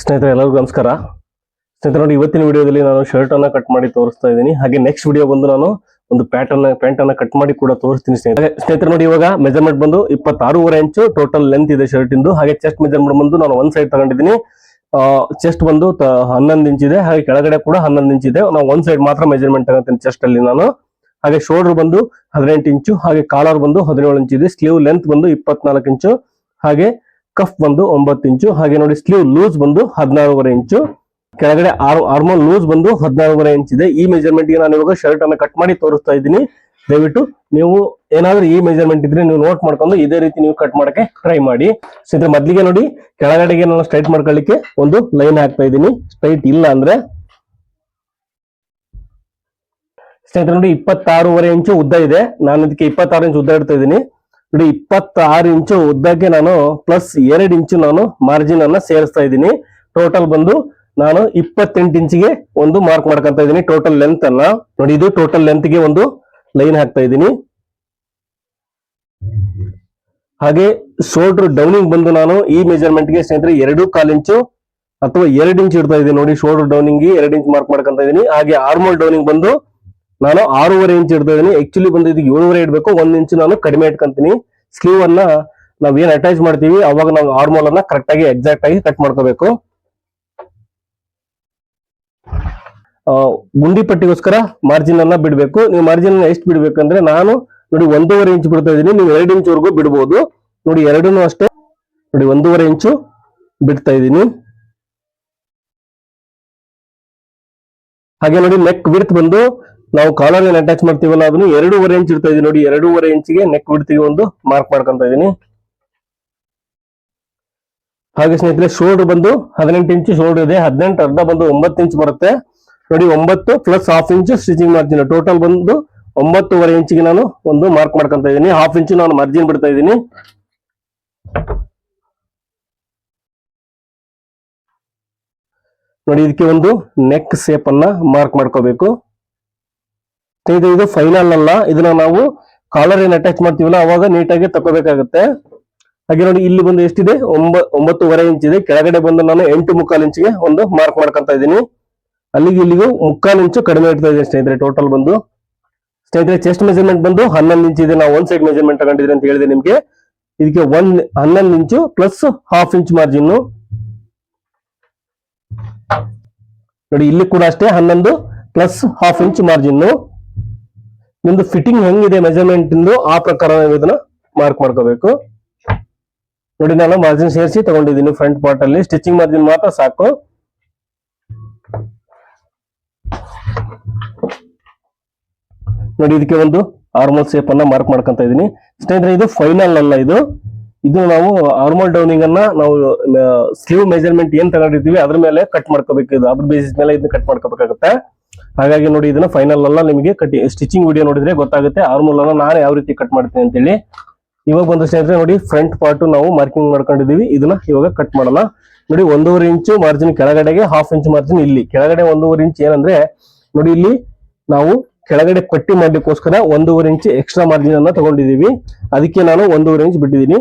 ಸ್ನೇಹಿತರೆ, ಎಲ್ಲರಿಗೂ ನಮಸ್ಕಾರ. ಸ್ನೇಹಿತರೆ, ನೋಡಿ, ಇವತ್ತಿನ ವಿಡಿಯೋದಲ್ಲಿ ನಾನು ಶರ್ಟ್ ಅನ್ನ ಕಟ್ ಮಾಡಿ ತೋರಿಸ್ತಾ ಇದ್ದೀನಿ. ಹಾಗೆ ನೆಕ್ಸ್ಟ್ ವಿಡಿಯೋ ಬಂದು ನಾನು ಒಂದು ಪ್ಯಾಟರ್ನ್ ಪ್ಯಾಂಟ್ ಅನ್ನ ಕಟ್ ಮಾಡಿ ಕೂಡ ತೋರಿಸ್ತೀನಿ ಸ್ನೇಹಿತರೆ. ಸ್ನೇಹಿತರೆ, ನೋಡಿ, ಇವಾಗ ಮೆಜರ್ಮೆಂಟ್ ಬಂದು ಇಪ್ಪತ್ತಾರೂವರೆ ಇಂಚು ಟೋಟಲ್ ಲೆಂತ್ ಇದೆ ಶರ್ಟ್ ಇಂದು. ಹಾಗೆ ಚೆಸ್ಟ್ ಮೆಜರ್ಮೆಂಟ್ ಬಂದು ನಾನು ಒಂದ್ ಸೈಡ್ ತಗೊಂಡಿದ್ದೀನಿ. ಚೆಸ್ಟ್ ಬಂದು ಹನ್ನೊಂದು ಇಂಚ್ ಇದೆ. ಹಾಗೆ ಕೆಳಗಡೆ ಕೂಡ ಹನ್ನೊಂದು ಇಂಚ್ ಇದೆ. ನಾವು ಒಂದ್ ಸೈಡ್ ಮಾತ್ರ ಮೆಜರ್ಮೆಂಟ್ ತಗೊಂತೀನಿ ಚೆಸ್ಟ್ ಅಲ್ಲಿ ನಾನು. ಹಾಗೆ ಶೋಲ್ಡರ್ ಬಂದು ಹದಿನೆಂಟು ಇಂಚು ಹಾಗೆ ಕಾಲರ್ ಬಂದು ಹದಿನೇಳು ಇಂಚ್ ಇದೆ. ಸ್ಲೀವ್ ಲೆಂತ್ ಬಂದು ಇಪ್ಪತ್ನಾಲ್ಕು ಇಂಚು ಹಾಗೆ ಕಫ್ ಬಂದು ಒಂಬತ್ತು ಇಂಚು, ಹಾಗೆ ನೋಡಿ ಸ್ಲೀವ್ ಲೂಸ್ ಬಂದು ಹದಿನಾರೂವರೆ ಇಂಚು. ಕೆಳಗಡೆ ಆರ್ಮೋಲ್ ಲೂಸ್ ಬಂದು ಹದಿನಾರೂವರೆ ಇಂಚ್ ಇದೆ. ಈ ಮೆಜರ್ಮೆಂಟ್ಗೆ ನಾನು ಇವಾಗ ಶರ್ಟ್ ಅನ್ನ ಕಟ್ ಮಾಡಿ ತೋರಿಸ್ತಾ ಇದ್ದೀನಿ. ದಯವಿಟ್ಟು ನೀವು ಏನಾದ್ರೂ ಈ ಮೆಜರ್ಮೆಂಟ್ ಇದ್ರೆ ನೀವು ನೋಟ್ ಮಾಡ್ಕೊಂಡು ಇದೇ ರೀತಿ ನೀವು ಕಟ್ ಮಾಡಕ್ಕೆ ಟ್ರೈ ಮಾಡಿ. ಸ್ನೇಹಿತರೆ ಮೊದ್ಲಿಗೆ ನೋಡಿ, ಕೆಳಗಡೆಗೆ ನಾನು ಸ್ಟ್ರೈಟ್ ಮಾಡ್ಕೊಳ್ಳಿಕ್ಕೆ ಒಂದು ಲೈನ್ ಹಾಕ್ತಾ ಇದ್ದೀನಿ. ಸ್ಟ್ರೈಟ್ ಇಲ್ಲ ಅಂದ್ರೆ. ಸ್ನೇಹಿತರೆ, ನೋಡಿ ಇಪ್ಪತ್ತಾರೂವರೆ ಇಂಚು ಉದ್ದ ಇದೆ. ನಾನು ಇದಕ್ಕೆ ಇಪ್ಪತ್ತಾರು ಇಂಚು ಉದ್ದ ಇಡ್ತಾ ಇದ್ದೀನಿ. ನೋಡಿ, ಇಪ್ಪತ್ತಾರು ಇಂಚು ಉದ್ದಕ್ಕೆ ನಾನು ಪ್ಲಸ್ ಎರಡು ಇಂಚು ನಾನು ಮಾರ್ಜಿನ್ ಅನ್ನ ಸೇರಿಸ್ತಾ ಇದ್ದೀನಿ. ಟೋಟಲ್ ಬಂದು ನಾನು ಇಪ್ಪತ್ತೆಂಟು ಇಂಚಿಗೆ ಒಂದು ಮಾರ್ಕ್ ಮಾಡ್ಕೊಂತ ಇದ್ದೀನಿ. ಟೋಟಲ್ ಲೆಂತ್ ಅನ್ನ. ನೋಡಿ, ಇದು ಟೋಟಲ್ ಲೆಂತ್ಗೆ ಒಂದು ಲೈನ್ ಹಾಕ್ತಾ ಇದ್ದೀನಿ. ಹಾಗೆ ಶೋಲ್ಡರ್ ಡೌನಿಂಗ್ ಬಂದು ನಾನು ಈ ಮೆಜರ್ಮೆಂಟ್ಗೆ ಸ್ನೇಹಿತರೆ ಎರಡು ಕಾಲು ಇಂಚು ಅಥವಾ ಎರಡು ಇಂಚ್ ಇಡ್ತಾ ಇದ್ದೀನಿ. ನೋಡಿ ಶೋಲ್ಡರ್ ಡೌನಿಂಗ್ ಎರಡು ಇಂಚ್ ಮಾರ್ಕ್ ಮಾಡ್ಕೊಂತ ಇದ್ದೀನಿ. ಹಾಗೆ ಆರ್ಮೋಲ್ ಡೌನಿಂಗ್ ಬಂದು ನಾನು ಆರೂವರೆ ಇಂಚ್ ಇಡ್ತಾ ಇದ್ದೀನಿ. ಆಕ್ಚುಲಿ ಬಂದು ಇದಕ್ಕೆ ಏಳುವರೆ ಇಡಬೇಕು. ಒಂದ್ ಇಂಚ್ ನಾನು ಕಡಿಮೆ ಇಟ್ಕೊಂತೀನಿ. ಸ್ಲೀವ್ ಅನ್ನ ನಾವ್ ಏನ್ ಅಟ್ಯಾಚ್ ಮಾಡ್ತೀವಿ, ಅವಾಗ ನಾವು ಆರ್ಮೋಲ್ ಅನ್ನ ಕರೆಕ್ಟ್ ಆಗಿ ಎಕ್ಸಾಕ್ಟ್ ಆಗಿ ಕಟ್ ಮಾಡ್ಕೋಬೇಕು. ಗುಂಡಿ ಪಟ್ಟಿಗೋಸ್ಕರ ಮಾರ್ಜಿನ್ ಅನ್ನ ಬಿಡ್ಬೇಕು. ನೀವು ಮಾರ್ಜಿನ್ ಅನ್ನ ಎಷ್ಟು ಬಿಡ್ಬೇಕಂದ್ರೆ ನಾನು ನೋಡಿ ಒಂದೂವರೆ ಇಂಚ್ ಬಿಡ್ತಾ ಇದ್ದೀನಿ. ನೀವು ಎರಡು ಇಂಚ್ ವರೆಗೂ ಬಿಡ್ಬೋದು. ನೋಡಿ ಎರಡನ್ನೂ ಅಷ್ಟೇ. ನೋಡಿ ಒಂದೂವರೆ ಇಂಚು ಬಿಡ್ತಾ ಇದ್ದೀನಿ. ಹಾಗೆ ನೋಡಿ ನೆಕ್ ವಿಡ್ತ್ ಬಂದು ನಾವು ಕಾಲರ್ ಏನ್ ಅಟ್ಯಾಚ್ ಮಾಡ್ತೀವಲ್ಲ ಅದನ್ನು ಎರಡೂವರೆ ಇಂಚ್ ಇಡ್ತಾ ಇದೀವಿ ನೋಡಿ, ಎರಡೂವರೆ ಇಂಚಿಗೆ ನೆಕ್ ಬಿಡ್ತೀವಿ ಒಂದು ಮಾರ್ಕ್ ಮಾಡ್ಕೊಂತ ಇದೀನಿ ಹಾಗೆ ಸ್ನೇಹಿತರೆ ಶೋಲ್ಡರ್ ಬಂದು ಹದಿನೆಂಟು ಇಂಚು ಶೋಲ್ಡರ್ ಇದೆ, ಹದಿನೆಂಟು ಅರ್ಧ ಬಂದು ಒಂಬತ್ತು ಇಂಚ್ ಬರುತ್ತೆ. ನೋಡಿ, ಒಂಬತ್ತು ಪ್ಲಸ್ ಹಾಫ್ ಇಂಚ್ ಸ್ಟಿಚಿಂಗ್ ಮಾಡ್ತೀನಿ. ಟೋಟಲ್ ಬಂದು ಒಂಬತ್ತುವರೆ ಇಂಚಿಗೆ ನಾನು ಒಂದು ಮಾರ್ಕ್ ಮಾಡ್ಕೊಂತ ಇದೀನಿ ಹಾಫ್ ಇಂಚು ನಾನು ಮಾರ್ಜಿನ್ ಬಿಡ್ತಾ ಇದ್ದೀನಿ. ನೋಡಿ, ಇದಕ್ಕೆ ಒಂದು ನೆಕ್ ಸೇಪ್ ಅನ್ನ ಮಾರ್ಕ್ ಮಾಡ್ಕೋಬೇಕು. ಸ್ನೇಹಿತರೆ ಇದು ಫೈನಲ್ ಅಲ್ಲ. ಇದನ್ನ ನಾವು ಕಾಲರ್ ಏನ್ ಅಟ್ಯಾಚ್ ಮಾಡ್ತೀವಲ್ಲ, ಅವಾಗ ನೀಟಾಗಿ ತಗೋಬೇಕಾಗುತ್ತೆ ಹಾಗೆ ನೋಡಿ, ಇಲ್ಲಿ ಬಂದು ಎಷ್ಟಿದೆ? ಒಂಬ ಒಂಬತ್ತುವರೆ ಇಂಚ್ ಇದೆ. ಕೆಳಗಡೆ ಬಂದು ನಾನು ಎಂಟು ಮುಕ್ಕಾಲು ಇಂಚಿಗೆ ಒಂದು ಮಾರ್ಕ್ ಮಾಡ್ಕೊಂತ ಇದ್ದೀನಿ. ಅಲ್ಲಿಗೆ ಇಲ್ಲಿಗೂ ಮುಕ್ಕಾಲು ಇಂಚು ಕಡಿಮೆ ಇಡ್ತಾ ಇದೆ ಸ್ನೇಹಿತರೆ ಟೋಟಲ್ ಬಂದು. ಸ್ನೇಹಿತರೆ ಚೆಸ್ಟ್ ಮೆಜರ್ಮೆಂಟ್ ಬಂದು ಹನ್ನೊಂದು ಇಂಚ್ ಇದೆ. ನಾವು ಒಂದ್ ಸೈಡ್ ಮೆಜರ್ಮೆಂಟ್ ತಗೊಂಡಿದ್ರೆ ಅಂತ ಹೇಳಿದೆ ನಿಮ್ಗೆ. ಇದಕ್ಕೆ ಒಂದ್ ಹನ್ನೊಂದು inch plus half inch margin ನೋಡಿ, ಇಲ್ಲಿ ಕೂಡ ಅಷ್ಟೇ ಹನ್ನೊಂದು ಪ್ಲಸ್ ಹಾಫ್ ಇಂಚ್ ಮಾರ್ಜಿನ್ ನಿಮ್ದು ಫಿಟ್ಟಿಂಗ್ ಹೆಂಗಿದೆ ಮೆಜರ್ಮೆಂಟ್ ಇಂದು? ಆ ಪ್ರಕಾರ ಇದನ್ನ ಮಾರ್ಕ್ ಮಾಡ್ಕೋಬೇಕು. ನೋಡಿ, ನಾನು ಮಾರ್ಜಿನ್ ಸೇರಿಸಿ ತಗೊಂಡಿದ್ದೀನಿ ಫ್ರಂಟ್ ಪಾರ್ಟ್ ಅಲ್ಲಿ. ಸ್ಟಿಚಿಂಗ್ ಮಾರ್ಜಿನ್ ಮಾತ್ರ ಸಾಕು. ನೋಡಿ, ಇದಕ್ಕೆ ಒಂದು ಆರ್ಮಲ್ ಶೇಪ್ ಅನ್ನ ಮಾರ್ಕ್ ಮಾಡ್ಕೊಂತ ಇದೀನಿ ಸ್ನೇಹಿತರೆ, ಇದು ಫೈನಲ್ ಅಲ್ಲ ಇದು. ಇದು ನಾವು ಆರ್ಮಲ್ ಡೌನಿಂಗ್ ಅನ್ನ ನಾವು ಸ್ಲೀವ್ ಮೆಜರ್ಮೆಂಟ್ ಏನ್ ತಗೊಂಡಿರ್ತೀವಿ, ಅದ್ರ ಮೇಲೆ ಕಟ್ ಮಾಡ್ಕೋಬೇಕು. ಇದು ಅದ್ರ ಬೇಸಿಸ್ ಮೇಲೆ ಇದನ್ನ ಕಟ್ ಮಾಡ್ಕೋಬೇಕಾಗುತ್ತೆ. ಹಾಗಾಗಿ ನೋಡಿ, ಇದನ್ನ ಫೈನಲ್ ಅಲ್ಲ ನಿಮಗೆ ಕಟ್ ಸ್ಟಿಚಿಂಗ್ ವಿಡಿಯೋ ನೋಡಿದ್ರೆ ಗೊತ್ತಾಗುತ್ತೆ ಆರ್ಮೂಲ್ ಅನ್ನ ನಾನು ಯಾವ ರೀತಿ ಕಟ್ ಮಾಡ್ತೀನಿ ಅಂತೇಳಿ. ಇವಾಗ ಬಂದ ಸ್ನೇಹಿತರೆ, ನೋಡಿ ಫ್ರಂಟ್ ಪಾರ್ಟ್ ನಾವು ಮಾರ್ಕಿಂಗ್ ಮಾಡ್ಕೊಂಡಿದೀವಿ ಇದನ್ನ ಇವಾಗ ಕಟ್ ಮಾಡೋಣ. ನೋಡಿ, ಒಂದೂವರೆ ಇಂಚು ಮಾರ್ಜಿನ್ ಕೆಳಗಡೆಗೆ ಹಾಫ್ ಇಂಚ್ ಮಾರ್ಜಿನ್ ಇಲ್ಲಿ. ಕೆಳಗಡೆ ಒಂದೂವರೆ ಇಂಚ್ ಏನಂದ್ರೆ, ನೋಡಿ, ಇಲ್ಲಿ ನಾವು ಕೆಳಗಡೆ ಪಟ್ಟಿ ಮಾಡ್ಲಿಕ್ಕೋಸ್ಕರ ಒಂದೂವರೆ ಇಂಚ್ ಎಕ್ಸ್ಟ್ರಾ ಮಾರ್ಜಿನ್ ಅನ್ನ ತಗೊಂಡಿದೀವಿ ಅದಕ್ಕೆ ನಾನು ಒಂದೂವರೆ ಇಂಚ್ ಬಿಟ್ಟಿದ್ದೀನಿ.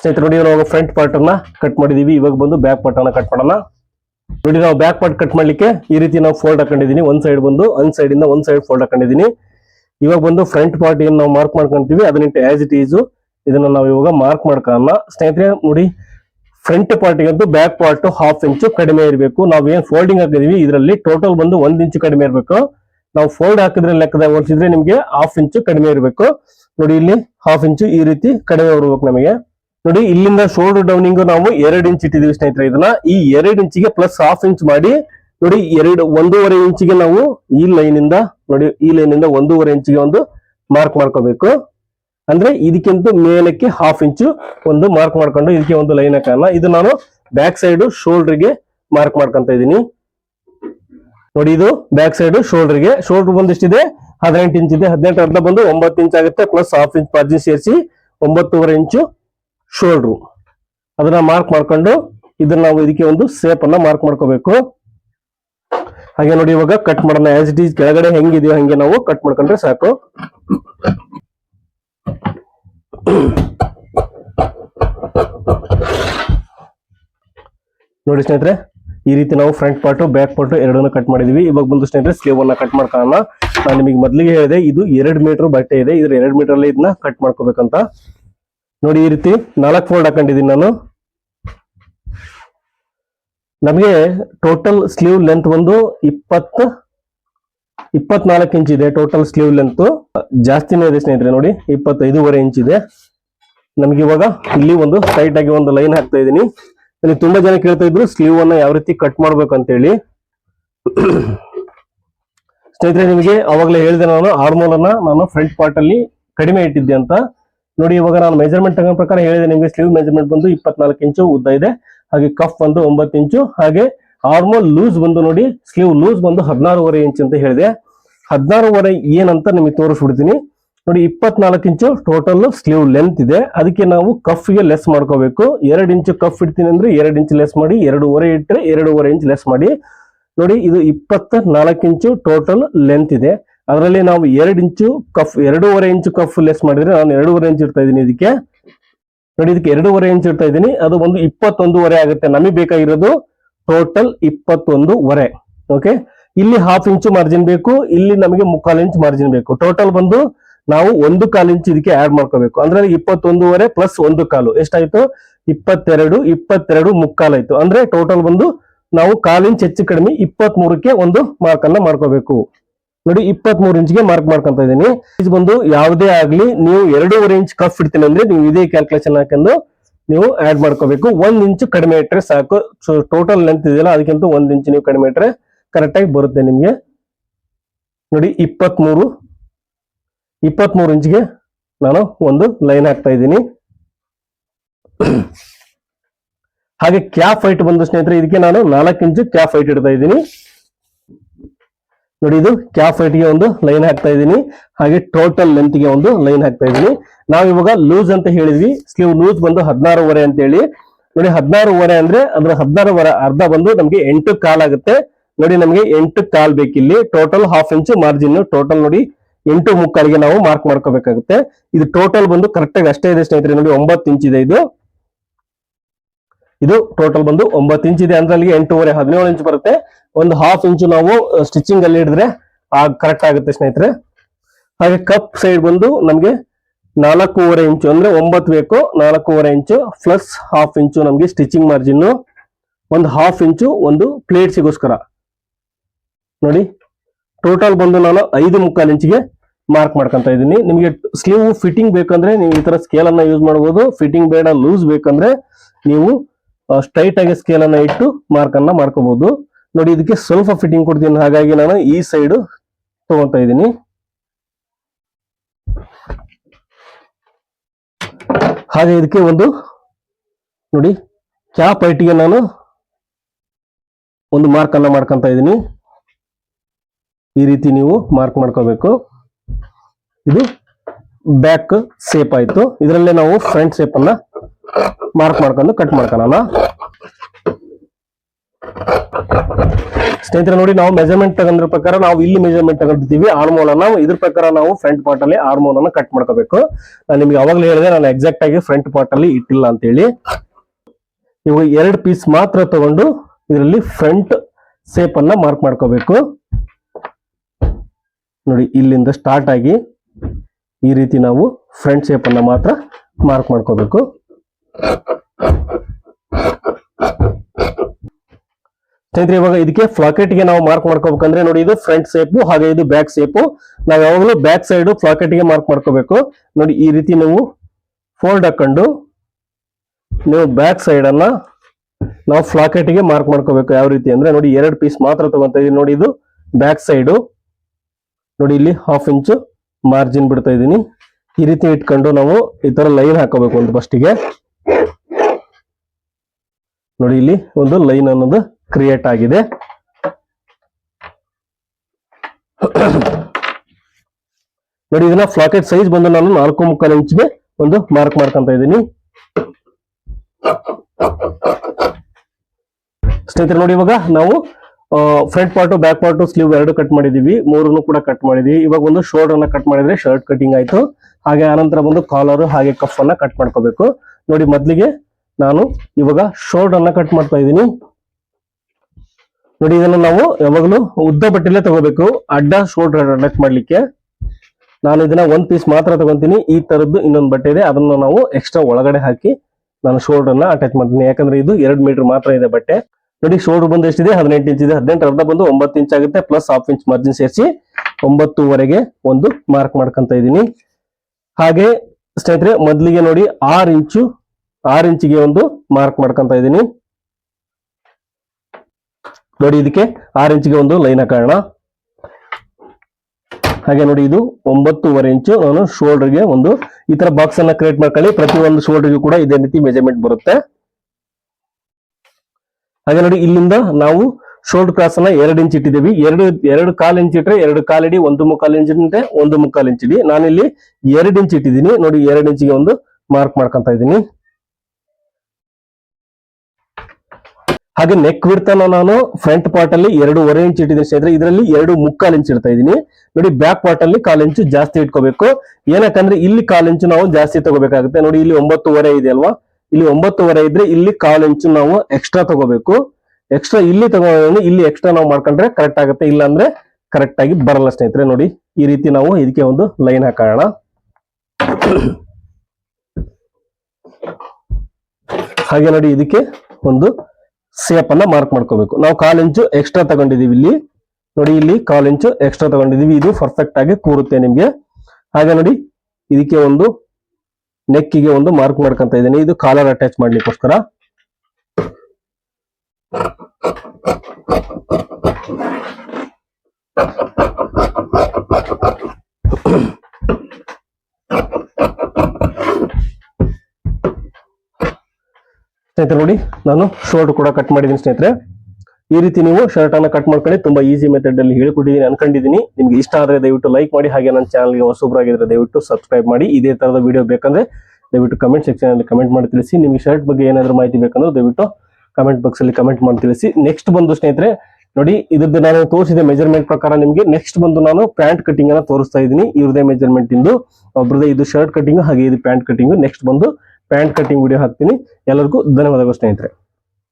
ಸ್ನೇಹಿತರೆ, ನೋಡಿ ನಾವು ಫ್ರಂಟ್ ಪಾರ್ಟ್ ಅನ್ನ ಕಟ್ ಮಾಡಿದೀವಿ. ಇವಾಗ ಬಂದು ಬ್ಯಾಕ್ ಪಾರ್ಟ್ ಅನ್ನ ಕಟ್ ಮಾಡೋಣ. ನೋಡಿ, ನಾವು ಬ್ಯಾಕ್ ಪಾರ್ಟ್ ಕಟ್ ಮಾಡ್ಲಿಕ್ಕೆ ಈ ರೀತಿ ನಾವು ಫೋಲ್ಡ್ ಹಾಕೊಂಡಿದೀನಿ. ಒಂದ್ ಸೈಡ್ ಬಂದು ಒಂದ್ ಸೈಡ್ ಇಂದ ಒಂದ್ ಸೈಡ್ ಫೋಲ್ಡ್ ಹಾಕೊಂಡಿದೀನಿ. ಇವಾಗ ಬಂದು ಫ್ರಂಟ್ ಪಾರ್ಟ್ ಏನ್ ನಾವು ಮಾರ್ಕ್ ಮಾಡ್ಕೊಂತೀವಿ, ಅದನ್ನ ಆಸ್ ಇಟ್ ಈಸ್ ಇದನ್ನ ನಾವು ಇವಾಗ ಮಾರ್ಕ್ ಮಾಡ್ಕೊಳ್ಳೋಣ. ಸ್ನೇಹಿತರೆ, ನೋಡಿ ಫ್ರಂಟ್ ಪಾರ್ಟಿಗಂತೂ ಬ್ಯಾಕ್ ಪಾರ್ಟ್ ಹಾಫ್ ಇಂಚು ಕಡಿಮೆ ಇರಬೇಕು. ನಾವು ಏನ್ ಫೋಲ್ಡಿಂಗ್ ಹಾಕಿದೀವಿ, ಇದರಲ್ಲಿ ಟೋಟಲ್ ಬಂದು ಒಂದ್ ಇಂಚು ಕಡಿಮೆ ಇರಬೇಕು. ನಾವು ಫೋಲ್ಡ್ ಹಾಕಿದ್ರೆ ಲೆಕ್ಕದಾಗ ಹೋಲಿಸಿದ್ರೆ ನಿಮ್ಗೆ ಹಾಫ್ ಇಂಚು ಕಡಿಮೆ ಇರಬೇಕು. ನೋಡಿ ಇಲ್ಲಿ ಹಾಫ್ ಇಂಚು ಈ ರೀತಿ ಕಡಿಮೆ ಬರ್ಬೇಕು ನಮಗೆ. ನೋಡಿ ಇಲ್ಲಿಂದ ಶೋಲ್ಡರ್ ಡೌನಿಂಗ್ ನಾವು ಎರಡು ಇಂಚ್ ಇಟ್ಟಿದೀವಿ ಸ್ನೇಹಿತರೆ, ಇದನ್ನ ಈ ಎರಡು ಇಂಚಿಗೆ ಪ್ಲಸ್ ಹಾಫ್ ಇಂಚ್ ಮಾಡಿ, ನೋಡಿ ಎರಡು, ಒಂದೂವರೆ ಇಂಚಿಗೆ ನಾವು ಈ ಲೈನ್ ಇಂದ, ನೋಡಿ ಈ ಲೈನ್ ಇಂದ ಒಂದೂವರೆ ಇಂಚಿಗೆ ಒಂದು ಮಾರ್ಕ್ ಮಾಡ್ಕೋಬೇಕು. ಅಂದ್ರೆ ಇದಕ್ಕಿಂತ ಮೇಲಕ್ಕೆ ಹಾಫ್ ಇಂಚು ಒಂದು ಮಾರ್ಕ್ ಮಾಡ್ಕೊಂಡು ಇದಕ್ಕೆ ಒಂದು ಲೈನ್ ಹಾಕಲ್ಲ ಇದು ನಾನು ಬ್ಯಾಕ್ ಸೈಡ್ ಶೋಲ್ಡರ್ಗೆ ಮಾರ್ಕ್ ಮಾಡ್ಕೊಂತ ಇದ್ದೀನಿ. ನೋಡಿ ಇದು ಬ್ಯಾಕ್ ಸೈಡ್ ಶೋಲ್ಡರ್ಗೆ ಶೋಲ್ಡರ್ ಬಂದಿಷ್ಟಿದೆ. ಹದಿನೆಂಟು ಇಂಚ್ ಇದೆ, ಹದಿನೆಂಟು ಅರ್ಧ ಬಂದು ಒಂಬತ್ತು ಇಂಚ್ ಆಗುತ್ತೆ ಪ್ಲಸ್ ಹಾಫ್ ಇಂಚ್ ಮಾರ್ಜಿನ್ ಸೇರಿಸಿ ಒಂಬತ್ತೂವರೆ ಇಂಚು ಶೋಲ್ಡ್ರು ಅದನ್ನ ಮಾರ್ಕ್ ಮಾಡ್ಕೊಂಡು ಇದನ್ನ ನಾವು ಇದಕ್ಕೆ ಒಂದು ಸೇಪ್ ಅನ್ನ ಮಾರ್ಕ್ ಮಾಡ್ಕೋಬೇಕು. ಹಾಗೆ ನೋಡಿ ಇವಾಗ ಕಟ್ ಮಾಡೋಣ. ಆಸ್ ಇಟ್ ಈಸ್ ಕೆಳಗಡೆ ಹೆಂಗಿದೆಯೋ ಹಂಗೆ ನಾವು ಕಟ್ ಮಾಡ್ಕೊಂಡ್ರೆ ಸಾಕು. ನೋಡಿ ಸ್ನೇಹಿತರೆ ಈ ರೀತಿ ನಾವು ಫ್ರಂಟ್ ಪಾರ್ಟು ಬ್ಯಾಕ್ ಪಾರ್ಟು ಎರಡನ್ನು ಕಟ್ ಮಾಡಿದೀವಿ. ಇವಾಗ ಬಂದು ಸ್ನೇಹಿತರೆ ಸ್ಲೀವ್ ಅನ್ನ ಕಟ್ ಮಾಡ್ಕೊಳ್ಳೋಣ. ನಾನು ನಿಮಗೆ ಮೊದಲಿಗೆ ಹೇಳಿದೆ, ಇದು ಎರಡು ಮೀಟರ್ ಬಟ್ಟೆ ಇದೆ. ಇದ್ರ ಎರಡು ಮೀಟರ್ ಅಲ್ಲಿ ಇದನ್ನ ಕಟ್ ಮಾಡ್ಕೋಬೇಕಂತ. ನೋಡಿ ಈ ರೀತಿ ನಾಲ್ಕು ಫೋಲ್ಡ್ ಹಾಕೊಂಡಿದ್ದೀನಿ ನಾನು. ನಮಗೆ ಟೋಟಲ್ ಸ್ಲೀವ್ ಲೆಂತ್ ಬಂದು ಇಪ್ಪತ್ತ, ಇಪ್ಪತ್ನಾಲ್ಕು ಇಂಚ್ ಇದೆ ಟೋಟಲ್ ಸ್ಲೀವ್ ಲೆಂತ್ ಜಾಸ್ತಿನೇ ಇದೆ ಸ್ನೇಹಿತರೆ, ನೋಡಿ, ಇಪ್ಪತ್ತೈದೂವರೆ ಇಂಚ್ ಇದೆ. ನಮ್ಗೆ ಇವಾಗ ಇಲ್ಲಿ ಒಂದು ಟೈಟ್ ಆಗಿ ಒಂದು ಲೈನ್ ಹಾಕ್ತಾ ಇದ್ದೀನಿ. ಇಲ್ಲಿ ತುಂಬಾ ಜನ ಕೇಳ್ತಾ ಇದ್ರು ಸ್ಲೀವ್ ಅನ್ನ ಯಾವ ರೀತಿ ಕಟ್ ಮಾಡ್ಬೇಕು ಅಂತ ಹೇಳಿ ಸ್ನೇಹಿತರೆ, ನಿಮಗೆ ಅವಾಗಲೇ ಹೇಳಿದೆ ನಾನು ಆರ್ಮೋಲ್ ಅನ್ನ ನಾನು ಫ್ರಂಟ್ ಪಾರ್ಟ್ ಅಲ್ಲಿ ಕಡಿಮೆ ಇಟ್ಟಿದ್ದೆ ಅಂತ. ನೋಡಿ, ಇವಾಗ ನಾನು ಮೆಜರ್ಮೆಂಟ್ ತಗೊಂಡ ಪ್ರಕಾರ ಹೇಳಿದೆ, ನಿಮಗೆ ಸ್ಲೀವ್ ಮೆಜರ್ಮೆಂಟ್ ಬಂದು ಇಪ್ಪತ್ನಾಲ್ಕು ಇಂಚು ಉದ್ದ ಇದೆ. ಹಾಗೆ ಕಫ್ ಬಂದು ಒಂಬತ್ತು ಇಂಚು, ಹಾಗೆ ಆರ್ಮೋಲ್ ಲೂಸ್ ಬಂದು ನೋಡಿ ಸ್ಲೀವ್ ಲೂಸ್ ಬಂದು ಹದಿನಾರೂವರೆ ಇಂಚ್ ಅಂತ ಹೇಳಿದೆ. ಹದಿನಾರೂವರೆ ಏನಂತ ನಿಮಗೆ ತೋರಿಸ್ಬಿಡ್ತೀನಿ. ನೋಡಿ, ಇಪ್ಪತ್ನಾಲ್ಕು ಇಂಚು ಟೋಟಲ್ ಸ್ಲೀವ್ ಲೆಂತ್ ಇದೆ. ಅದಕ್ಕೆ ನಾವು ಕಫ್ಗೆ ಲೆಸ್ ಮಾಡ್ಕೋಬೇಕು. ಎರಡು ಇಂಚು ಕಫ್ ಇಡ್ತೀನಿ ಅಂದ್ರೆ ಎರಡು ಇಂಚು ಲೆಸ್ ಮಾಡಿ, ಎರಡೂವರೆ ಇಟ್ಟರೆ ಎರಡೂವರೆ ಇಂಚ್ ಲೆಸ್ ಮಾಡಿ. ನೋಡಿ, ಇದು ಇಪ್ಪತ್ತ ನಾಲ್ಕು ಇಂಚು ಟೋಟಲ್ ಲೆಂತ್ ಇದೆ. ಅದರಲ್ಲಿ ನಾವು ಎರಡು ಇಂಚು ಕಫ್ ಎರಡೂವರೆ ಇಂಚು ಕಫ್ ಲೆಸ್ ಮಾಡಿದ್ರೆ ನಾನು ಎರಡೂವರೆ ಇಂಚ್ ಇಡ್ತಾ ಇದ್ದೀನಿ ಇದಕ್ಕೆ. ನೋಡಿ, ಇದಕ್ಕೆ ಎರಡೂವರೆ ಇಂಚ್ ಇಡ್ತಾ ಇದ್ದೀನಿ. ಅದು ಒಂದು ಇಪ್ಪತ್ತೊಂದೂವರೆ ಆಗುತ್ತೆ. ನಮಗೆ ಬೇಕಾಗಿರೋದು ಟೋಟಲ್ ಇಪ್ಪತ್ತೊಂದುವರೆ. ಓಕೆ ಇಲ್ಲಿ ಹಾಫ್ ಇಂಚು ಮಾರ್ಜಿನ್ ಬೇಕು. ಇಲ್ಲಿ ನಮಗೆ ಮುಕ್ಕಾಲು ಇಂಚ್ ಮಾರ್ಜಿನ್ ಬೇಕು. ಟೋಟಲ್ ಬಂದು ನಾವು ಒಂದು ಕಾಲು ಇಂಚ್ ಇದಕ್ಕೆ ಆಡ್ ಮಾಡ್ಕೋಬೇಕು. ಅಂದ್ರೆ ಇಪ್ಪತ್ತೊಂದೂವರೆ ಪ್ಲಸ್ ಒಂದು ಕಾಲು. ಎಷ್ಟಾಯ್ತು? ಇಪ್ಪತ್ತೆರಡು ಇಪ್ಪತ್ತೆರಡು ಮುಕ್ಕಾಲು ಆಯ್ತು. ಅಂದ್ರೆ ಟೋಟಲ್ ಬಂದು ನಾವು ಕಾಲು ಇಂಚ್ ಹೆಚ್ಚು ಕಡಿಮೆ ಇಪ್ಪತ್ತ್ ಮೂರಕ್ಕೆ ಒಂದು ಮಾರ್ಕ್ ಅನ್ನ ಮಾಡ್ಕೋಬೇಕು. ನೋಡಿ ಇಪ್ಪತ್ತ್ ಮೂರು ಇಂಚ್ಗೆ ಮಾರ್ಕ್ ಮಾಡ್ಕೊಂತ ಇದ್ದೀನಿ. ಇದು ಬಂದು ಯಾವುದೇ ಆಗ್ಲಿ ನೀವು ಎರಡೂವರೆ ಇಂಚ್ ಕಫ್ ಇಡ್ತೀನಿ ಅಂದ್ರೆ ನೀವು ಇದೇ ಕ್ಯಾಲ್ಕುಲೇಷನ್ ಹಾಕೊಂಡು ನೀವು ಆಡ್ ಮಾಡ್ಕೋಬೇಕು. ಒಂದ್ ಇಂಚು ಕಡಿಮೆ ಇಟ್ಟರೆ ಸಾಕು. ಟೋಟಲ್ ಲೆಂತ್ ಇದೆಯಲ್ಲ, ಅದಕ್ಕಿಂತ ಒಂದ್ ಇಂಚ್ ನೀವು ಕಡಿಮೆ ಇಟ್ರೆ ಕರೆಕ್ಟ್ ಆಗಿ ಬರುತ್ತೆ ನಿಮ್ಗೆ. ನೋಡಿ, ಇಪ್ಪತ್ಮೂರು ಇಪ್ಪತ್ಮೂರು ಇಂಚ್ಗೆ ನಾನು ಒಂದು ಲೈನ್ ಹಾಕ್ತಾ ಇದ್ದೀನಿ. ಹಾಗೆ ಕ್ಯಾಪ್ ಹೈಟ್ ಬಂದು ಸ್ನೇಹಿತರೆ, ಇದಕ್ಕೆ ನಾನು ನಾಲ್ಕು ಇಂಚು ಕ್ಯಾಪ್ ಹೈಟ್ ಇಡ್ತಾ ಇದ್ದೀನಿ. ನೋಡಿ, ಇದು ಕ್ಯಾಪ್ ಹೈಟ್ಗೆ ಒಂದು ಲೈನ್ ಹಾಕ್ತಾ ಇದ್ದೀನಿ. ಹಾಗೆ ಟೋಟಲ್ ಲೆಂತ್ಗೆ ಒಂದು ಲೈನ್ ಹಾಕ್ತಾ ಇದ್ದೀನಿ. ನಾವು ಇವಾಗ ಲೂಸ್ ಅಂತ ಹೇಳಿದ್ವಿ. ಸ್ಲೀವ್ ಲೂಸ್ ಬಂದು ಹದಿನಾರೂವರೆ ಅಂತ ಹೇಳಿ ನೋಡಿ, ಹದಿನಾರೂವರೆ ಅಂದ್ರೆ ಅದ್ರ ಹದಿನಾರೂವರೆ ಅರ್ಧ ಬಂದು ನಮ್ಗೆ ಎಂಟು ಕಾಲ್ ಆಗುತ್ತೆ. ನೋಡಿ, ನಮ್ಗೆ ಎಂಟು ಕಾಲ್ ಬೇಕಿಲ್ಲಿ. Total half inch margin total ನೋಡಿ ಎಂಟು ಮುಕ್ಕಾಲಿಗೆ ನಾವು ಮಾರ್ಕ್ ಮಾಡ್ಕೋಬೇಕಾಗುತ್ತೆ. ಇದು ಟೋಟಲ್ ಬಂದು ಕರೆಕ್ಟ್ ಆಗಿ ಅಷ್ಟೇ ಇದೆ ಸ್ನೇಹಿತರೆ, ನೋಡಿ ಒಂಬತ್ತು ಇಂಚ್ ಇದೆ ಇದು. ಇದು ಟೋಟಲ್ ಬಂದು ಒಂಬತ್ತು ಇಂಚ್ ಇದೆ. ಅಂದ್ರೆ ಅಲ್ಲಿಗೆ ಎಂಟೂವರೆ, ಹದಿನೇಳು ಇಂಚ್ ಬರುತ್ತೆ. ಒಂದು ಹಾಫ್ ಇಂಚು ನಾವು ಸ್ಟಿಚಿಂಗ್ ಅಲ್ಲಿ ಹಿಡಿದ್ರೆ ಆಗ ಕರೆಕ್ಟ್ ಆಗುತ್ತೆ ಸ್ನೇಹಿತರೆ. ಹಾಗೆ ಕಪ್ ಸೈಡ್ ಬಂದು ನಮ್ಗೆ ನಾಲ್ಕೂವರೆ ಇಂಚು ಅಂದ್ರೆ ಒಂಬತ್ತು ಬೇಕು, ನಾಲ್ಕೂವರೆ ಇಂಚು ಪ್ಲಸ್ ಹಾಫ್ ಇಂಚು ನಮ್ಗೆ ಸ್ಟಿಚಿಂಗ್ ಮಾರ್ಜಿನ್ ಒಂದು ಹಾಫ್ ಇಂಚು ಒಂದು ಪ್ಲೇಟ್ಸಿಗೋಸ್ಕರ ನೋಡಿ ಟೋಟಲ್ ಬಂದು ನಾನು ಐದು ಮುಕ್ಕಾಲು ಇಂಚಿಗೆ ಮಾರ್ಕ್ ಮಾಡ್ಕೊಂತ ಇದ್ದೀನಿ. ನಿಮಗೆ ಸ್ಲೀವ್ ಫಿಟ್ಟಿಂಗ್ ಬೇಕಂದ್ರೆ ನೀವು ಈ ತರ ಸ್ಕೇಲ್ ಅನ್ನ ಯೂಸ್ ಮಾಡಬಹುದು ಫಿಟ್ಟಿಂಗ್ ಬೇಡ ಲೂಸ್ ಬೇಕಂದ್ರೆ ನೀವು ಸ್ಟ್ರೈಟ್ ಆಗಿ ಸ್ಕೇಲ್ ಅನ್ನ ಇಟ್ಟು ಮಾರ್ಕ್ ಅನ್ನ ಮಾಡ್ಕೋಬಹುದು ನೋಡಿ, ಇದಕ್ಕೆ ಸ್ವಲ್ಪ ಫಿಟ್ಟಿಂಗ್ ಕೊಡ್ತೀನಿ. ಹಾಗಾಗಿ ನಾನು ಈ ಸೈಡ್ ತಗೊಂತ ಇದ್ದೀನಿ. ಹಾಗೆ ಇದಕ್ಕೆ ಒಂದು, ನೋಡಿ ಕ್ಯಾಪ್ ಐಟಿಗೆ ನಾನು ಒಂದು ಮಾರ್ಕ್ ಅನ್ನ ಮಾಡ್ಕೊಂತ ಇದ್ದೀನಿ. ಈ ರೀತಿ ನೀವು ಮಾರ್ಕ್ ಮಾಡ್ಕೋಬೇಕು. ಇದು ಬ್ಯಾಕ್ ಸೇಪ್ ಆಯ್ತು. ಇದರಲ್ಲೇ ನಾವು ಫ್ರಂಟ್ ಸೇಪ್ ಅನ್ನ ಮಾರ್ಕ್ ಮಾಡ್ಕೊಂಡು ಕಟ್ ಮಾಡ್ಕೊಳ್ಳೋಣ. ಸ್ನೇಹಿತರೆ ನೋಡಿ, ನಾವು ಮೆಜರ್ಮೆಂಟ್ ತಗೊಂಡ್ರ ಪ್ರಕಾರ ನಾವು ಇಲ್ಲಿ ಮೆಜರ್ಮೆಂಟ್ ತಗೊಂಡಿದ್ದೀವಿ. ಆರ್ಮೋಲ್ ಅನ್ನ ಇದ್ರ ಪ್ರಕಾರ ನಾವು ಫ್ರಂಟ್ ಪಾರ್ಟ್ ಅಲ್ಲಿ ಆರ್ಮೋಲ್ ಅನ್ನ ಕಟ್ ಮಾಡ್ಕೋಬೇಕು. ನಾನು ನಿಮ್ಗೆ ಅವಾಗಲೇ ಹೇಳಿದೆ, ನಾನು ಎಕ್ಸಾಕ್ಟ್ ಆಗಿ ಫ್ರಂಟ್ ಪಾರ್ಟ್ ಅಲ್ಲಿ ಇಟ್ಟಿಲ್ಲ ಅಂತ ಹೇಳಿ ಇವಾಗ ಎರಡು ಪೀಸ್ ಮಾತ್ರ ತಗೊಂಡು ಇದರಲ್ಲಿ ಫ್ರಂಟ್ ಸೇಪ್ ಅನ್ನ ಮಾರ್ಕ್ ಮಾಡ್ಕೋಬೇಕು. ನೋಡಿ, ಇಲ್ಲಿಂದ ಸ್ಟಾರ್ಟ್ ಆಗಿ ಈ ರೀತಿ ನಾವು ಫ್ರಂಟ್ ಶೇಪ್ ಅನ್ನ ಮಾತ್ರ ಮಾರ್ಕ್ ಮಾಡ್ಕೋಬೇಕು. ಸ್ನೇಹಿತರೆ, ಇವಾಗ ಇದಕ್ಕೆ ಫ್ಲಾಕೆಟ್ಗೆ ನಾವು ಮಾರ್ಕ್ ಮಾಡ್ಕೋಬೇಕಂದ್ರೆ ನೋಡಿ, ಇದು ಫ್ರಂಟ್ ಸೇಪು ಹಾಗೆ ಇದು ಬ್ಯಾಕ್ ಸೇಪು ನಾವು ಯಾವಾಗಲೂ ಬ್ಯಾಕ್ ಸೈಡ್ ಫ್ಲಾಕೆಟ್ಗೆ ಮಾರ್ಕ್ ಮಾಡ್ಕೋಬೇಕು. ನೋಡಿ, ಈ ರೀತಿ ನೀವು ಫೋಲ್ಡ್ ಹಾಕೊಂಡು ನೀವು ಬ್ಯಾಕ್ ಸೈಡ್ ಅನ್ನ ನಾವು ಫ್ಲಾಕೆಟ್ಗೆ ಮಾರ್ಕ್ ಮಾಡ್ಕೋಬೇಕು. ಯಾವ ರೀತಿ ಅಂದ್ರೆ ನೋಡಿ, ಎರಡು ಪೀಸ್ ಮಾತ್ರ ತಗೊಂತ ನೋಡಿ, ಇದು ಬ್ಯಾಕ್ ಸೈಡು ನೋಡಿ ಇಲ್ಲಿ ಹಾಫ್ ಇಂಚು ಮಾರ್ಜಿನ್ ಬಿಡ್ತಾ ಇದ್ದೀನಿ. ಈ ರೀತಿ ಇಟ್ಕೊಂಡು ನಾವು ಈ ತರ ಲೈನ್ ಹಾಕೋಬೇಕು ಒಂದು ಫಸ್ಟಿಗೆ ನೋಡಿ ಇಲ್ಲಿ ಒಂದು ಲೈನ್ ಅನ್ನೋದು ಕ್ರಿಯೇಟ್ ಆಗಿದೆ. ನೋಡಿ ಇದನ್ನ ಫ್ಲಾಕೆಟ್ ಸೈಜ್ ಬಂದು ನಾನು ನಾಲ್ಕು ಮುಕ್ಕಾಲು ಇಂಚ್ಗೆ ಒಂದು ಮಾರ್ಕ್ ಮಾಡ್ಕೊಂತ ಇದ್ದೀನಿ. ಸ್ನೇಹಿತರೆ ನೋಡಿ ಇವಾಗ ನಾವು front part back part sleeve ಎರಡು ಕಟ್ ಮಾಡಿದೀವಿ. ಮೂರನ್ನು ಕೂಡ ಕಟ್ ಮಾಡಿದೀವಿ. ಇವಾಗ ಒಂದು ಶೋಲ್ಡರ್ ಅನ್ನ ಕಟ್ ಮಾಡಿದ್ರೆ ಶರ್ಟ್ ಕಟಿಂಗ್ ಆಯ್ತು. ಹಾಗೆ ಆನಂತರ ಬಂದು ಕಾಲರ್ ಹಾಗೆ ಕಫ್ ಅನ್ನ ಕಟ್ ಮಾಡ್ಕೋಬೇಕು. ನೋಡಿ ಮೊದ್ಲಿಗೆ ನಾನು ಇವಾಗ ಶೋಲ್ಡರ್ ಅನ್ನ ಕಟ್ ಮಾಡ್ತಾ ಇದ್ದೀನಿ. ನೋಡಿ ಇದನ್ನು ನಾವು ಯಾವಾಗಲೂ ಉದ್ದ ಬಟ್ಟೆಲೆ ತಗೋಬೇಕು. ಅಡ್ಡ ಶೋಲ್ಡರ್ ಅಟ್ಯಾಚ್ ಮಾಡ್ಲಿಕ್ಕೆ. ನಾನು ಇದನ್ನ ಒಂದ್ ಪೀಸ್ ಮಾತ್ರ ತಗೊಂತೀನಿ. ಈ ತರದ್ದು ಇನ್ನೊಂದು ಬಟ್ಟೆ ಇದೆ. ಅದನ್ನ ನಾವು ಎಕ್ಸ್ಟ್ರಾ ಒಳಗಡೆ ಹಾಕಿ ನಾನು ಶೋಲ್ಡರ್ ಅನ್ನ ಅಟ್ಯಾಚ್ ಮಾಡ್ತೀನಿ. ಯಾಕಂದ್ರೆ ಇದು ಎರಡು ಮೀಟರ್ ಮಾತ್ರ ಇದೆ ಬಟ್ಟೆ. ನೋಡಿ ಶೋಲ್ಡರ್ ಬಂದು ಎಷ್ಟಿದೆ? ಹದಿನೆಂಟು ಇಂಚ್ ಇದೆ. ಹದಿನೆಂಟು ಅರ್ಧ ಬಂದು ಒಂಬತ್ತು ಇಂಚ್ ಆಗುತ್ತೆ. ಪ್ಲಸ್ ಹಾಫ್ ಇಂಚ್ ಮಾರ್ಜಿನ್ ಸೇರಿಸಿ ಒಂಬತ್ತುವರೆಗೆ ಒಂದು ಮಾರ್ಕ್ ಮಾಡ್ಕೊಂತ ಇದ್ದೀನಿ. ಹಾಗೆ ಸ್ನೇಹಿತರೆ, ಮೊದಲಿಗೆ ನೋಡಿ ಆರು ಇಂಚು, ಆರು ಇಂಚಿಗೆ ಒಂದು ಮಾರ್ಕ್ ಮಾಡ್ಕೊಂತ ಇದ್ದೀನಿ. ನೋಡಿ, ಇದಕ್ಕೆ ಆರು ಇಂಚಿಗೆ ಒಂದು ಲೈನ್ ಹಾಕೋಣ ಹಾಗೆ ನೋಡಿ, ಇದು ಒಂಬತ್ತುವರೆ ಇಂಚು. ನಾನು ಶೋಲ್ಡರ್ಗೆ ಒಂದು ಈ ತರ ಬಾಕ್ಸ್ ಅನ್ನ ಕ್ರಿಯೇಟ್ ಮಾಡ್ಕೊಳ್ಳಿ. ಪ್ರತಿ ಒಂದು ಶೋಲ್ಡರ್ಗೂ ಕೂಡ ಇದೇ ರೀತಿ ಮೆಜರ್ಮೆಂಟ್ ಬರುತ್ತೆ. ಹಾಗೆ ನೋಡಿ, ಇಲ್ಲಿಂದ ನಾವು ಶೋಲ್ಡ್ ಕ್ರಾಸ್ ಅನ್ನ ಎರಡು ಇಂಚ್ ಇಟ್ಟಿದ್ದೀವಿ. ಎರಡು ಎರಡು ಕಾಲು ಇಂಚ್ ಇಟ್ರೆ ಎರಡು ಕಾಲಿಡಿ ಒಂದು ಮುಕ್ಕಾಲು ಇಂಚ್ ಇಟ್ಟೆ ಒಂದು ಮುಕ್ಕಾಲು ಇಂಚ್ ಇಡಿ. ನಾನಿಲ್ಲಿ ಎರಡು ಇಂಚ್ ಇಟ್ಟಿದ್ದೀನಿ. ನೋಡಿ, ಎರಡು ಇಂಚಿಗೆ ಒಂದು ಮಾರ್ಕ್ ಮಾಡ್ಕೊಂತ ಇದ್ದೀನಿ. ಹಾಗೆ ನೆಕ್ ಬಿಡ್ತಾನ ನಾನು ಫ್ರಂಟ್ ಪಾರ್ಟ್ ಅಲ್ಲಿ ಎರಡೂವರೆ ಇಂಚ್ ಇಟ್ಟಿದ್ದೀನಿ ಸ್ನೇಹಿತರೆ. ಇದರಲ್ಲಿ ಎರಡು ಮುಕ್ಕಾಲು ಇಂಚ್ ಇಡ್ತಾ ಇದ್ದೀನಿ. ನೋಡಿ ಬ್ಯಾಕ್ ಪಾರ್ಟ್ ಅಲ್ಲಿ ಕಾಲು ಇಂಚು ಜಾಸ್ತಿ ಇಟ್ಕೋಬೇಕು. ಏನಕ್ಕಂದ್ರೆ, ಇಲ್ಲಿ ಕಾಲು ಇಂಚು ನಾವು ಜಾಸ್ತಿ ತಗೋಬೇಕಾಗುತ್ತೆ. ನೋಡಿ, ಇಲ್ಲಿ ಒಂಬತ್ತುವರೆ ಇದೆ ಅಲ್ವಾ? ಇಲ್ಲಿ ಒಂಬತ್ತುವರೆ ಇದ್ರೆ ಇಲ್ಲಿ ಕಾಲ್ ಇಂಚು ನಾವು ಎಕ್ಸ್ಟ್ರಾ ತಗೋಬೇಕು. ಎಕ್ಸ್ಟ್ರಾ ಇಲ್ಲಿ ತಗೊಂಡು ಇಲ್ಲಿ ಎಕ್ಸ್ಟ್ರಾ ನಾವು ಮಾಡ್ಕೊಂಡ್ರೆ ಕರೆಕ್ಟ್ ಆಗುತ್ತೆ. ಇಲ್ಲ ಅಂದ್ರೆ ಕರೆಕ್ಟ್ ಆಗಿ ಬರಲ್ಲ ಸ್ನೇಹಿತರೆ, ನೋಡಿ ಈ ರೀತಿ ನಾವು ಇದಕ್ಕೆ ಒಂದು ಲೈನ್ ಹಾಕೋಣ. ಹಾಗೆ ನೋಡಿ ಇದಕ್ಕೆ ಒಂದು ಸೇಪ್ ಅನ್ನ ಮಾರ್ಕ್ ಮಾಡ್ಕೋಬೇಕು. ನಾವು ಕಾಲ್ ಇಂಚು ಎಕ್ಸ್ಟ್ರಾ ತಗೊಂಡಿದೀವಿ ಇಲ್ಲಿ. ನೋಡಿ ಇಲ್ಲಿ ಕಾಲ್ ಇಂಚು ಎಕ್ಸ್ಟ್ರಾ ತಗೊಂಡಿದೀವಿ ಇದು ಪರ್ಫೆಕ್ಟ್ ಆಗಿ ಕೂರುತ್ತೆ ನಿಮ್ಗೆ. ಹಾಗೆ ನೋಡಿ ಇದಕ್ಕೆ ಒಂದು ನೆಕ್ಕಿಗೆ ಒಂದು ಮಾರ್ಕ್ ಮಾಡ್ಕೊಂತ ಇದ್ದೀನಿ. ಇದು ಕಾಲರ್ ಅಟ್ಯಾಚ್ ಮಾಡ್ಲಿಕ್ಕೋಸ್ಕರ. ಸ್ನೇಹಿತರೆ ನೋಡಿ, ನಾನು ಶೋಲ್ಡ್ ಕೂಡ ಕಟ್ ಮಾಡಿದ್ದೀನಿ ಸ್ನೇಹಿತರೆ. ಈ ರೀತಿ ನೀವು ಶರ್ಟ್ ಅನ್ನ ಕಟ್ ಮಾಡ್ಕೊಳ್ಳಿ. ತುಂಬಾ ಈಸಿ ಮೆಥಡ್ ಅಲ್ಲಿ ಹೇಳ್ಕೊಟ್ಟಿದ್ದೀನಿ, ಅನ್ಕೊಂಡಿದ್ದೀನಿ. ನಿಮ್ಗೆ ಇಷ್ಟ ಆದ್ರೆ ದಯವಿಟ್ಟು ಲೈಕ್ ಮಾಡಿ, ಹಾಗೆ ನನ್ನ ಚಾನಲ್ಗೆ ಹೊಸಬ್ರಾಗಿದ್ರೆ ದಯವಿಟ್ಟು ಸಬ್ಸ್ಕ್ರೈಬ್ ಮಾಡಿ. ಇದೇ ತರದ ವಿಡಿಯೋ ಬೇಕಂದ್ರೆ ದಯವಿಟ್ಟು ಕಮೆಂಟ್ ಸೆಕ್ಷನ್ ಅಲ್ಲಿ ಕಮೆಂಟ್ ಮಾಡಿ ತಿಳಿಸಿ. ನಿಮ್ಗೆ ಶರ್ಟ್ ಬಗ್ಗೆ ಏನಾದ್ರು ಮಾಹಿತಿ ಬೇಕಂದ್ರೆ ದಯವಿಟ್ಟು ಕಮೆಂಟ್ ಬಾಕ್ಸ್ ಅಲ್ಲಿ ಕಮೆಂಟ್ ಮಾಡಿ ತಿಳಿಸಿ. ನೆಕ್ಸ್ಟ್ ಬಂದು ಸ್ನೇಹಿತರೆ, ನೋಡಿ, ಇದ್ರದ್ದು ನಾನು ತೋರಿಸಿದ ಮೆಜರ್ಮೆಂಟ್ ಪ್ರಕಾರ ನಿಮ್ಗೆ ನೆಕ್ಸ್ಟ್ ಬಂದು ನಾನು ಪ್ಯಾಂಟ್ ಕಟಿಂಗ್ ಅನ್ನ ತೋರಿಸ್ತಾ ಇದ್ದೀನಿ. ಇವ್ರದೇ ಮೆಜರ್ಮೆಂಟ್ ಇಂದು. ಒಬ್ರದೇ ಇದು ಶರ್ಟ್ ಕಟಿಂಗ್ ಹಾಗೆ ಇದು ಪ್ಯಾಂಟ್ ಕಟಿಂಗ್ ನೆಕ್ಸ್ಟ್ ಬಂದು ಪ್ಯಾಂಟ್ ಕಟಿಂಗ್ ವಿಡಿಯೋ ಹಾಕ್ತೀನಿ. ಎಲ್ಲರಿಗೂ ಧನ್ಯವಾದಗಳು ಸ್ನೇಹಿತರೆ.